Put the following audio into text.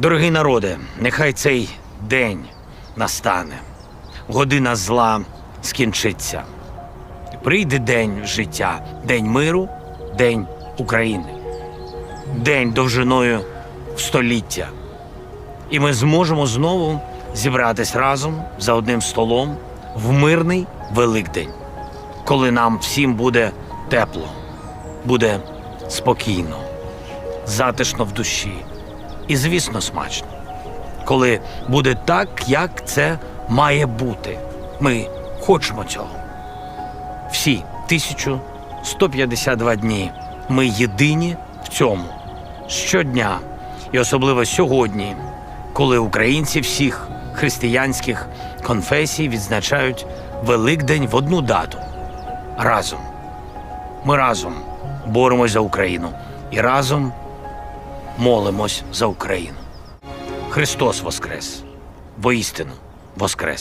Дорогий народе, нехай цей день настане, година зла скінчиться. Прийде день життя, день миру, день України, день довжиною століття. І ми зможемо знову зібратись разом за одним столом в мирний Великдень, коли нам всім буде тепло, буде спокійно, затишно в душі і, звісно, смачно. Коли буде так, як це має бути. Ми хочемо цього. Всі 1152 дні ми єдині в цьому щодня, і особливо сьогодні, коли українці всіх християнських конфесій відзначають Великдень в одну дату. Разом. Ми разом боремось за Україну і разом молимось за Україну. Христос Воскрес! Воістину Воскрес!